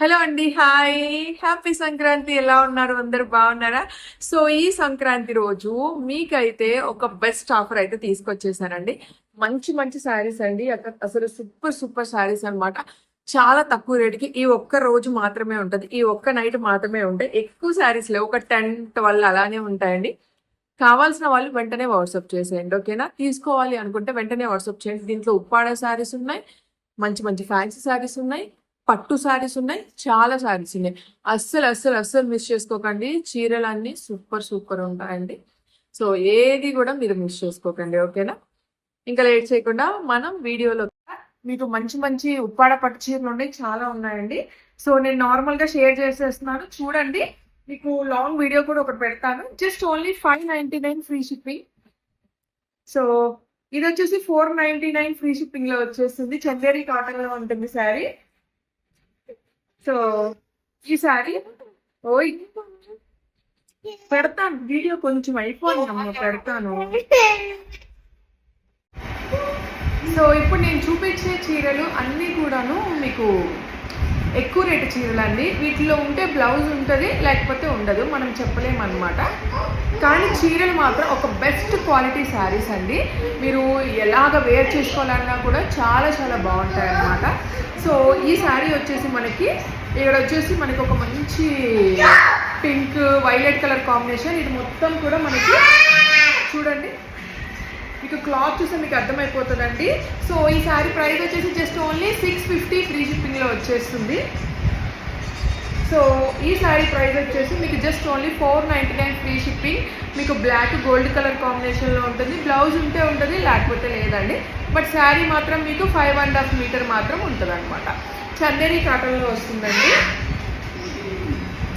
Hello అండి hi. Happy Sankranti. ఎలా ఉన్నారు? అందరు బాగున్నారా? సో ఈ సంక్రాంతి రోజు మీకైతే ఒక బెస్ట్ ఆఫర్ అయితే తీసుకొచ్చేసానండి. మంచి మంచి శారీస్ అండి. అక్కడ అసలు సూపర్ సూపర్ శారీస్ అన్నమాట. చాలా తక్కువ రేటుకి ఈ ఒక్క రోజు మాత్రమే ఉంటుంది. ఈ ఒక్క నైట్ మాత్రమే ఉంటాయి ఎక్కువ శారీస్ లేవు. ఒక టెన్ ట్వెల్వ్ అలానే ఉంటాయండి. కావాల్సిన వాళ్ళు వెంటనే వాట్సాప్ చేసేయండి ఓకేనా? తీసుకోవాలి అనుకుంటే వెంటనే వాట్సాప్ చేయండి. దీంట్లో ఉప్పాడ శారీస్ ఉన్నాయి. మంచి మంచి ఫ్యాన్సీ శారీస్ ఉన్నాయి. పట్టు శారీస్ ఉన్నాయి చాలా శారీస్ ఉన్నాయి. అస్సలు అస్సలు అస్సలు మిస్ చేసుకోకండి. చీరలన్నీ సూపర్ సూపర్ ఉంటాయండి. సో ఏది కూడా మీరు మిస్ చేసుకోకండి ఓకేనా ఇంకా లేట్ చేయకుండా మనం వీడియోలో మీకు మంచి మంచి ఉప్పాడ పట్టు చీరలు ఉన్నాయి చాలా ఉన్నాయండి. సో నేను నార్మల్గా షేర్ చేసేస్తున్నాను. చూడండి మీకు లాంగ్ వీడియో కూడా ఒకటి పెడతాను. Just only five ninety nine free shipping so ఇది వచ్చేసి ఫోర్ నైన్టీ నైన్ ఫ్రీ షిప్పింగ్లో వచ్చేస్తుంది చందేరి కాటన్లో ఉంటుంది శారీ. సో ఈ ఓయ్ పెడతాను. వీడియో కొంచెం అయిపోయింది అమ్మ పెడతాను. సో ఇప్పుడు నేను చూపించే చీరలు అన్నీ కూడాను మీకు ఎక్కువ రేటు చీరలు అండి వీటిలో ఉంటే బ్లౌజ్ ఉంటుంది లేకపోతే ఉండదు. మనం చెప్పలేమన్నమాట. కానీ చీరలు మాత్రం ఒక బెస్ట్ క్వాలిటీ శారీస్ అండి. మీరు ఎలాగ వేర్ చేసుకోవాలన్నా కూడా చాలా చాలా బాగుంటాయి అన్నమాట సో ఈ శారీ వచ్చేసి మనకి ఇక్కడ వచ్చేసి మనకి ఒక మంచి పింక్ వైలెట్ కలర్ కాంబినేషన్. ఇది మొత్తం కూడా మనకి చూడండి. మీకు క్లాత్ చూస్తే మీకు అర్థమైపోతుందండి. సో ఈ శారీ ప్రైస్ వచ్చేసి just only six fifty free షిప్పింగ్లో వచ్చేస్తుంది. సో ఈ శారీ ప్రైస్ వచ్చేసి మీకు just only four ninety nine free shipping. మీకు బ్లాక్ గోల్డ్ కలర్ కాంబినేషన్లో ఉంటుంది. బ్లౌజ్ ఉంటే ఉంటుంది లేకపోతే లేదండి. బట్ శారీ మాత్రం మీకు ఫైవ్ అండ్ హాఫ్ మీటర్ మాత్రం ఉంటుంది అనమాట చందేరి కాటన్లో వస్తుందండి.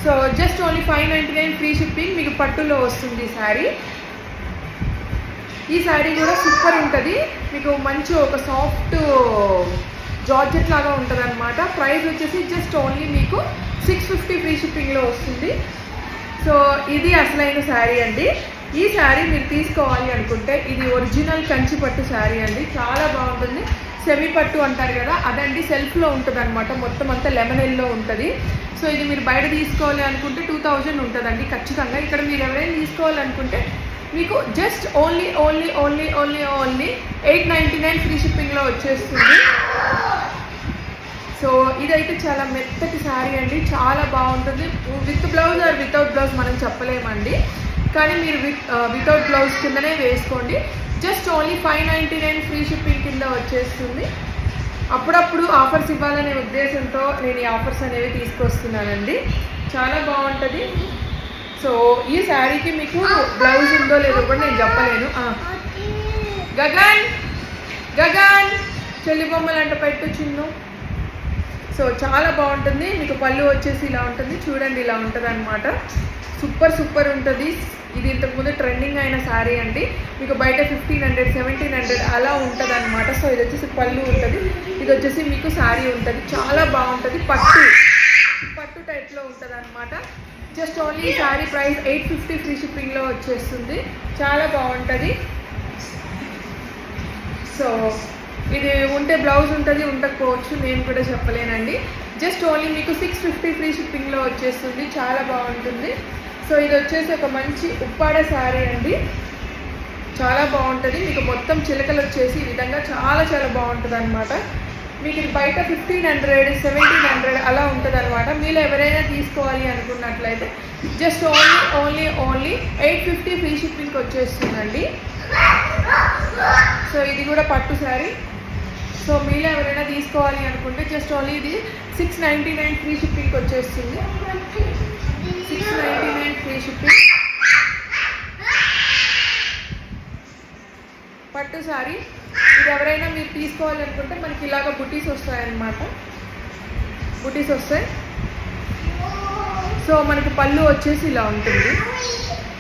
So just only five ninety nine free shipping మీకు పట్టులో వస్తుంది ఈ శారీ ఈ శారీ కూడా సూపర్ ఉంటుంది. మీకు మంచి ఒక సాఫ్ట్ జార్జెట్ లాగా ఉంటుంది అనమాట ప్రైస్ వచ్చేసి జస్ట్ ఓన్లీ మీకు సిక్స్ ఫిఫ్టీ ఫ్రీ షిప్పింగ్లో వస్తుంది. సో ఇది అసలైన శారీ అండి. ఈ శారీ మీరు తీసుకోవాలి అనుకుంటే ఇది ఒరిజినల్ కంచి పట్టు శారీ అండి. చాలా బాగుంటుంది. సెమీ పట్టు అంటారు కదా అదండి సెల్ఫ్లో ఉంటుంది అనమాట మొత్తం అంతా లెమన్ ఎల్లో ఉంటుంది. సో ఇది మీరు బయట తీసుకోవాలి అనుకుంటే టూ థౌజండ్ ఉంటుందండి ఖచ్చితంగా. ఇక్కడ మీరు ఎవరైనా తీసుకోవాలనుకుంటే మీకు just only only only only only eight ninety nine free షిప్పింగ్లో వచ్చేస్తుంది. సో ఇదైతే చాలా మెత్తటి శారీ అండి చాలా బాగుంటుంది. With blouse or without blouse మనం చెప్పలేమండి. కానీ మీరు విత్ వితౌట్ బ్లౌజ్ కిందనే వేసుకోండి. Just only five ninety nine free shipping కింద వచ్చేస్తుంది. అప్పుడప్పుడు ఆఫర్స్ ఇవ్వాలనే ఉద్దేశంతో నేను ఈ ఆఫర్స్ అనేవి తీసుకొస్తున్నానండి. చాలా బాగుంటుంది. సో ఈ శారీకి మీకు బ్లౌజ్ ఉందో లేదో కూడా నేను చెప్పలేను. గగన్! గగన్! చెల్లి బొమ్మలు అంట పెట్టు చిన్ను. సో చాలా బాగుంటుంది. మీకు పళ్ళు వచ్చేసి ఇలా ఉంటుంది. చూడండి ఇలా ఉంటుంది అనమాట సూపర్ సూపర్ ఉంటుంది. ఇది ఇంతకుముందు ట్రెండింగ్ అయిన శారీ అండి. మీకు బయట ఫిఫ్టీన్ హండ్రెడ్ సెవెంటీన్ హండ్రెడ్ అలా ఉంటుంది అనమాట సో ఇది వచ్చేసి పళ్ళు ఉంటుంది. ఇది వచ్చేసి మీకు శారీ ఉంటుంది. చాలా బాగుంటుంది. పట్టు. పట్టు టైప్లో ఉంటుంది అనమాట just only sari price eight fifty free షిప్పింగ్లో వచ్చేస్తుంది. చాలా బాగుంటుంది. సో ఇది ఉంటే బ్లౌజ్ ఉంటుంది ఉండకపోవచ్చు. నేను కూడా చెప్పలేనండి. జస్ట్ ఓన్లీ మీకు సిక్స్ ఫిఫ్టీ ఫ్రీ షిప్పింగ్లో వచ్చేస్తుంది. చాలా బాగుంటుంది. సో ఇది వచ్చేసి ఒక మంచి ఉప్పాడ శారీ అండి. చాలా బాగుంటుంది. మీకు మొత్తం చిలకలు వచ్చేసి ఈ విధంగా చాలా చాలా బాగుంటుంది అనమాట మీకు ఇది బయట ఫిఫ్టీన్ హండ్రెడ్ సెవెంటీన్ హండ్రెడ్ అలా ఉంటుంది అనమాట మీరు ఎవరైనా తీసుకోవాలి అనుకున్నట్లయితే just only only only eight fifty free షిప్పింగ్కి వచ్చేస్తుందండి. సో ఇది కూడా పట్టు శారీ సో మీరు ఎవరైనా తీసుకోవాలి అనుకుంటే జస్ట్ ఓన్లీ ఇది సిక్స్ నైంటీ నైన్ ఫ్రీ షిప్పింగ్కి వచ్చేస్తుంది. Free shipping. పట్టు సారీ. ఇది ఎవరైనా మీరు తీసుకోవాలనుకుంటే మనకి ఇలాగ బుటీస్ వస్తాయన్నమాట. బుటీస్ వస్తాయి. సో మనకి పళ్ళు వచ్చేసి ఇలా ఉంటుంది.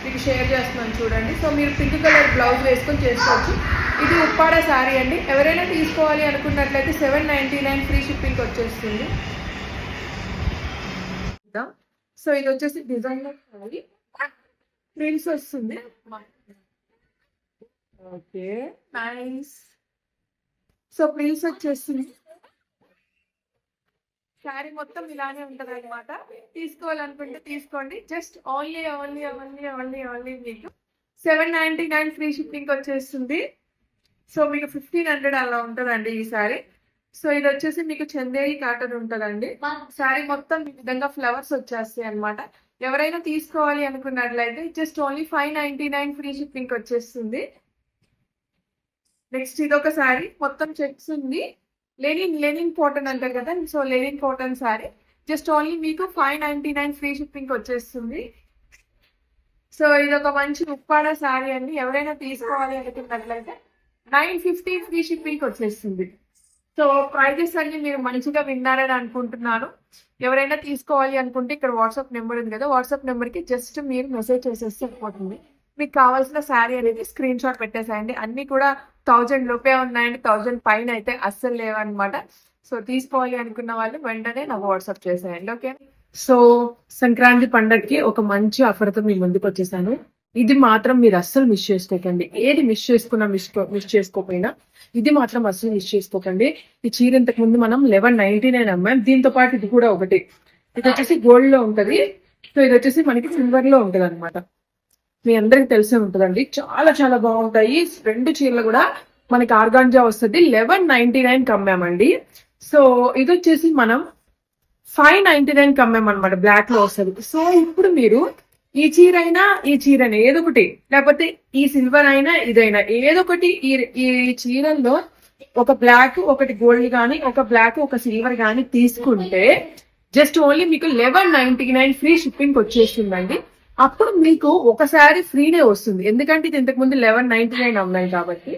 మీకు షేర్ చేస్తున్నాను చూడండి. సో మీరు పింక్ కలర్ బ్లౌజ్ వేసుకొని చేసుకోవచ్చు. ఇది ఉప్పాడ శారీ అండి. ఎవరైనా తీసుకోవాలి అనుకున్నట్లయితే సెవెన్ నైంటీ నైన్ ఫ్రీ షిప్పింగ్కి వచ్చేస్తుంది. సో ఇది వచ్చేసి డిజైనర్ శారీ ప్రింట్స్ వస్తుంది. ఓకే. నైస్ సో ప్రింట్స్ వచ్చేస్తుంది. శారీ మొత్తం ఇలానే ఉంటది అనమాట తీసుకోవాలనుకుంటే తీసుకోండి. Just only only only only only మీకు seven ninety nine free shipping వచ్చేస్తుంది. సో మీకు ఫిఫ్టీన్ హండ్రెడ్ అలా ఉంటుందండి ఈ సారీ సో ఇది వచ్చేసి మీకు చందేరి కాటన్ ఉంటుందండి. శారీ మొత్తం ఈ విధంగా ఫ్లవర్స్ వచ్చేస్తాయి అన్నమాట. ఎవరైనా తీసుకోవాలి అనుకున్నట్లయితే just only five ninety nine free shipping వచ్చేస్తుంది. నెక్స్ట్ ఇది ఒక శారీ మొత్తం చెక్స్ ఉంది. లెనిన్ లెనిన్ కాటన్ అంటారు కదా? So linen cotton sari just only మీకు five ninety nine free shipping వచ్చేస్తుంది. సో ఇది ఒక మంచి ఉప్పాడ శారీ అండి. ఎవరైనా తీసుకోవాలి అనుకున్నట్లయితే నైన్ ఫిఫ్టీ ఫ్రీ షిప్పింగ్ వచ్చేస్తుంది. సో ప్రైజెస్ అన్ని మీరు మంచిగా విన్నారని అనుకుంటున్నాను. ఎవరైనా తీసుకోవాలి అనుకుంటే ఇక్కడ వాట్సాప్ నెంబర్ ఉంది కదా వాట్సాప్ నెంబర్కి జస్ట్ మీరు మెసేజ్ చేసేస్తే సరిపోతుంది. మీకు కావాల్సిన శారీ అనేది స్క్రీన్ షాట్ పెట్టేసాయండి. అన్ని కూడా థౌజండ్ లోపే ఉన్నాయండి థౌజండ్ పైన అయితే అస్సలు లేవన్నమాట. సో తీసుకోవాలి అనుకున్న వాళ్ళు వెంటనే నాకు వాట్సాప్ చేసేయండి ఓకే సో సంక్రాంతి పండగకి ఒక మంచి ఆఫర్తో మీ ముందుకు వచ్చేసాను. ఇది మాత్రం మీరు అస్సలు మిస్ చేసుకోకండి. ఏది మిస్ చేసుకున్నా మిస్ మిస్ చేసుకోకపోయినా ఇది మాత్రం అస్సలు మిస్ చేసుకోకండి. ఈ చీర ఇంతకు ముందు మనం లెవెన్ నైన్టీ నైన్ అమ్మాం. దీంతో పాటు ఇది కూడా ఒకటి. ఇది వచ్చేసి గోల్డ్లో ఉంటది. సో ఇది వచ్చేసి మనకి సిల్వర్లో ఉంటది అనమాట మీ అందరికి తెలిసే ఉంటదండి. చాలా చాలా బాగుంటాయి. రెండు చీరలు కూడా మనకి ఆర్గాంజా వస్తుంది. లెవెన్ నైన్టీ నైన్ కమ్మామండి సో ఇది వచ్చేసి మనం ఫైవ్ నైన్టీ నైన్ కమ్మామన్నమాట బ్లాక్లో వస్తుంది. సో ఇప్పుడు మీరు ఈ చీర అయినా ఈ చీరని ఏదొకటి లేకపోతే ఈ సిల్వర్ అయినా ఇదైనా ఏదొకటి ఈ ఈ చీరల్లో ఒక బ్లాక్ ఒకటి గోల్డ్ కానీ ఒక బ్లాక్ ఒక సిల్వర్ కానీ తీసుకుంటే జస్ట్ ఓన్లీ మీకు eleven ninety nine free shipping వచ్చేస్తుందండి. అప్పుడు మీకు ఒకసారి ఫ్రీనే వస్తుంది. ఎందుకంటే ఇది ఇంతకు ముందు లెవెన్ నైన్టీ నైన్ అమ్మాయి కాబట్టి.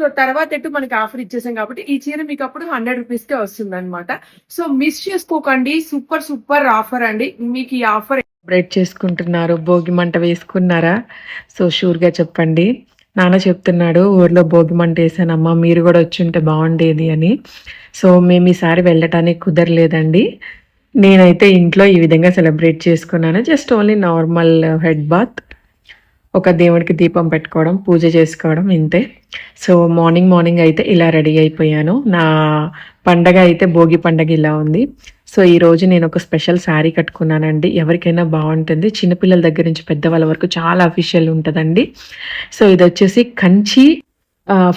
సో తర్వాత ఎటు మనకి ఆఫర్ ఇచ్చేసాం కాబట్టి ఈ చీర మీకు అప్పుడు హండ్రెడ్ రూపీస్ కే వస్తుంది అనమాట సో మిస్ చేసుకోకండి. సూపర్ సూపర్ ఆఫర్ అండి. మీకు ఈ ఆఫర్ బ్రెడ్ చేసుకుంటున్నారు. భోగి మంట వేసుకున్నారా? సో షూర్గా చెప్పండి. నాన్న చెప్తున్నాడు ఊర్లో భోగి మంట వేసానమ్మా మీరు కూడా వచ్చి ఉంటే బాగుండేది అని. సో మేము ఈసారి వెళ్ళటానికి కుదరలేదండి. నేనైతే ఇంట్లో ఈ విధంగా సెలబ్రేట్ చేసుకున్నాను. Just only normal head bath. ఒక దేవుడికి దీపం పెట్టుకోవడం పూజ చేసుకోవడం ఇంతే. సో మార్నింగ్ మార్నింగ్ అయితే ఇలా రెడీ అయిపోయాను. నా పండగ అయితే భోగి పండగ ఇలా ఉంది. సో ఈ రోజు నేను ఒక స్పెషల్ శారీ కట్టుకున్నానండి. ఎవరికైనా బాగుంటుంది చిన్నపిల్లల దగ్గర నుంచి పెద్దవాళ్ళ వరకు చాలా అఫీషియల్ ఉంటుందండి. సో ఇది వచ్చేసి కంచి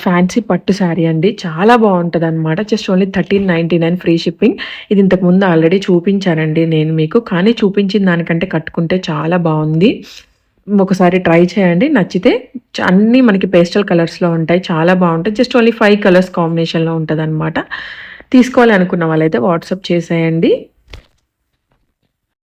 ఫ్యాన్సీ పట్టు శారీ అండి. చాలా బాగుంటుంది అనమాట just only thirteen ninety nine free shipping. ఇది ఇంతకుముందు ఆల్రెడీ చూపించానండి నేను మీకు. కానీ చూపించిన దానికంటే కట్టుకుంటే చాలా బాగుంది ఒకసారి ట్రై చేయండి. నచ్చితే అన్నీ మనకి పేస్టల్ కలర్స్లో ఉంటాయి. చాలా బాగుంటాయి జస్ట్ ఓన్లీ ఫైవ్ కలర్స్ కాంబినేషన్లో ఉంటుంది అనమాట తీసుకోవాలి అనుకున్న వాళ్ళైతే వాట్సాప్ చేసేయండి.